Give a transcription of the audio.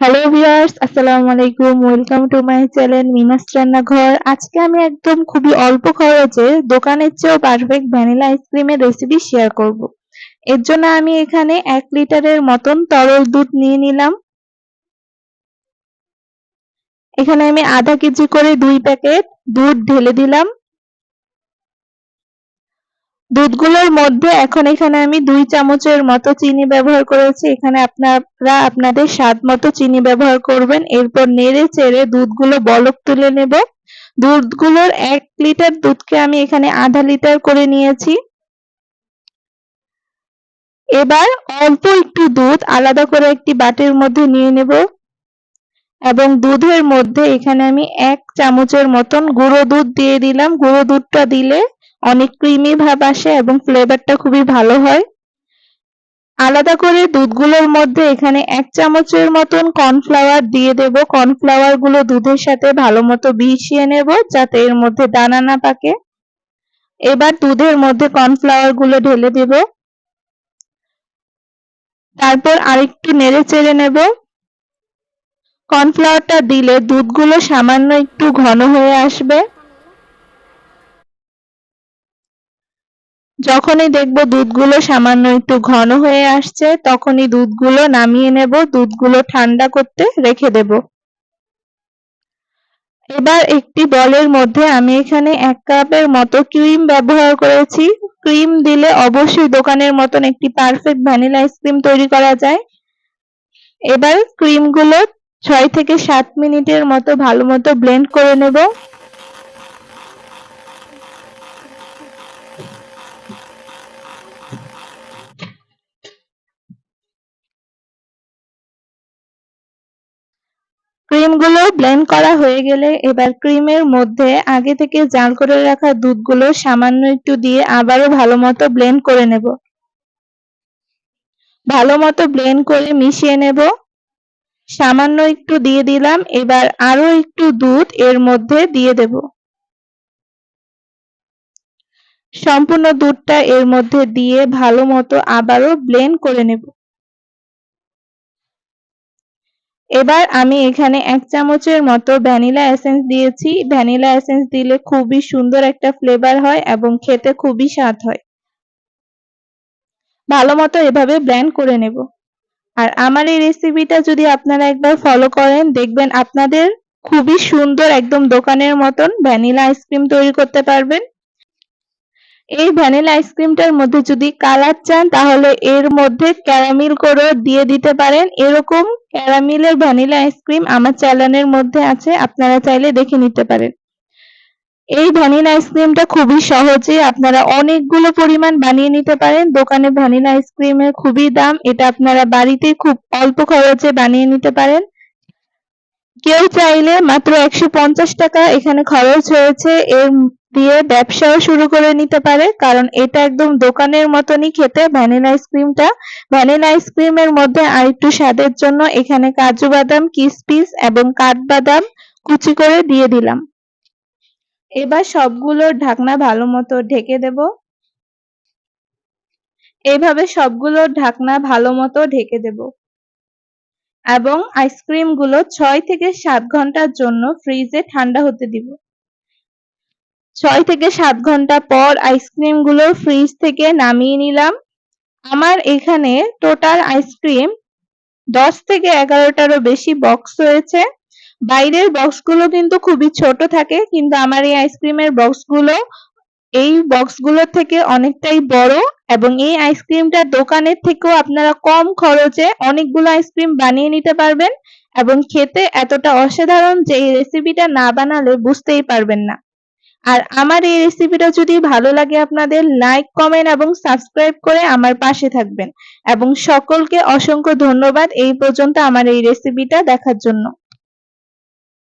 Hello viewers আসসালামু আলাইকুম welcome to my channel মিনাস রান্নাঘর আজকে আমি একদম খুবই অল্প খরচে দোকানের চেয়েও পারফেক্ট ভ্যানিলা আইসক্রিমের রেসিপি শেয়ার করব। এর জন্য আমি এখানে এক লিটারের মতন তরল দুধ নিয়ে নিলাম। এখানে আমি আধা কেজি করে দুই প্যাকেট দুধ ঢেলে দিলাম। দুধগুলোর মধ্যে এখন এখানে আমি দুই চামচের মতো চিনি ব্যবহার করেছি। এখানে আপনারা আপনাদের স্বাদ মতো চিনি ব্যবহার করবেন। এরপর নেড়ে চেড়ে দুধগুলো বলক তুলে নেব। দুধগুলোর এক লিটার দুধকে আমি এখানে আধা লিটার করে নিয়েছি। এবার অল্প একটু দুধ আলাদা করে একটি বাটির মধ্যে নিয়ে নেব এবং দুধের মধ্যে এখানে আমি এক চামচের মতন গুঁড়ো দুধ দিয়ে দিলাম। গুঁড়ো দুধটা দিলে অনেক ক্রিমি ভাব আসে এবং ফ্লেভারটা খুবই ভালো হয়। আলাদা করে দুধগুলোর মধ্যে এখানে এক চামচের মতন কর্নফ্লাওয়ার দিয়ে দেব। কর্নফ্লাওয়ারগুলো দুধের সাথে ভালো মতো মিশিয়ে নেব যাতে এর মধ্যে দানা না পাকে এবার দুধের মধ্যে কর্নফ্লাওয়ারগুলো ঢেলে দেব। তারপর আরেকটু নেড়ে চেড়ে নেব। কর্নফ্লাওয়ারটা দিলে দুধগুলো সামান্য একটু ঘন হয়ে আসবে। যখনই দেখব দুধগুলো সামান্য একটু ঘন হয়ে আসছে, তখনই দুধগুলো নামিয়ে নেব, দুধগুলো ঠান্ডা করতে রেখে দেব। এবার একটি বলের মধ্যে আমি এখানে এক কাপের মতো ক্রিম ব্যবহার করেছি। ক্রিম দিলে অবশ্যই দোকানের মতন একটি পারফেক্ট ভ্যানিলা আইসক্রিম তৈরি করা যায়। এবার ক্রিমগুলো ছয় থেকে সাত মিনিটের মতো ভালো মতো ব্লেন্ড করে নেব। ক্রিমগুলো ব্লেন্ড করা হয়ে গেলে এবার ক্রিমের মধ্যে আগে থেকে জাল করে রাখা দুধগুলো সামান্য একটু দিয়ে আবারও ভালো মতো ব্লেন্ড করে নেব। ভালো মতো ব্লেন্ড করে মিশিয়ে নেব। সামান্য একটু দিয়ে দিলাম, এবার আরও একটু দুধ এর মধ্যে দিয়ে দেব। সম্পূর্ণ দুধটা এর মধ্যে দিয়ে ভালো মতো আবারও ব্লেন্ড করে নেব। এবার আমি এখানে এক চামচের মতো ভ্যানিলা এসেন্স দিয়েছি। ভ্যানিলা এসেন্স দিলে খুবই সুন্দর একটা ফ্লেভার হয় এবং খেতে খুবই স্বাদ হয়। ভালো মতো এভাবে ব্লেন্ড করে নেব। আর আমার এই রেসিপিটা যদি আপনারা একবার ফলো করেন, দেখবেন আপনাদের খুবই সুন্দর একদম দোকানের মতন ভ্যানিলা আইসক্রিম তৈরি করতে পারবেন। এই ভ্যানিলা আইসক্রিমটার মধ্যে যদি কালার চান, তাহলে এর মধ্যে ক্যারামিল করে দিয়ে দিতে পারেন। এরকম ক্যারামিলের ভ্যানিলা আইসক্রিম আমার চ্যানেলের মধ্যে আছে, আপনারা চাইলে দেখে নিতে পারেন। এই ভ্যানিলা আইসক্রিমটা খুবই সহজে আপনারা অনেকগুলো পরিমাণ বানিয়ে নিতে পারেন। দোকানে ভ্যানিলা আইসক্রিমের খুবই দাম, এটা আপনারা বাড়িতে খুব অল্প খরচে বানিয়ে নিতে পারেন। কেউ চাইলে মাত্র একশো পঞ্চাশ টাকা এখানে খরচ হয়েছে। এর দিয়ে ব্যবসাও শুরু করে নিতে পারে, কারণ এটা একদম দোকানের মতনই খেতে। ভ্যানিলা আইসক্রিমটা ভ্যানিলা আইসক্রিমের মধ্যে আরেকটু স্বাদের জন্য এখানে কাজু বাদাম, কিসমিস এবং কাঠবাদাম কুচি করে দিয়ে দিলাম। এবার সবগুলোর ঢাকনা ভালো মতো ঢেকে দেব। এইভাবে সবগুলোর ঢাকনা ভালো মতো ঢেকে দেব। এবং আইসক্রিমগুলো ছয় থেকে সাত ঘণ্টার জন্য ফ্রিজে ঠান্ডা হতে দিব। ছয় থেকে সাত ঘণ্টা পর আইসক্রিমগুলো ফ্রিজ থেকে নামিয়ে নিলাম। আমার এখানে টোটাল আইসক্রিম দশ থেকে এগারোটারও বেশি বক্স রয়েছে। বাইরের বক্সগুলো কিন্তু খুবই ছোট থাকে, কিন্তু আমার এই আইসক্রিমের বক্সগুলো এই বক্সগুলোর থেকে অনেকটাই বড় এবং এই আইসক্রিমটা দোকানের থেকেও আপনারা কম খরচে অনেকগুলো আইসক্রিম বানিয়ে নিতে পারবেন এবং খেতে এতটা অসাধারণ যে এই রেসিপিটা না বানালে বুঝতেই পারবেন না। আর আমার এই রেসিপিটা যদি ভালো লাগে আপনাদের লাইক কমেন্ট এবং সাবস্ক্রাইব করে আমার পাশে থাকবেন। এবং সকলকে অসংখ্য ধন্যবাদ এই পর্যন্ত আমার এই রেসিপিটা দেখার জন্য।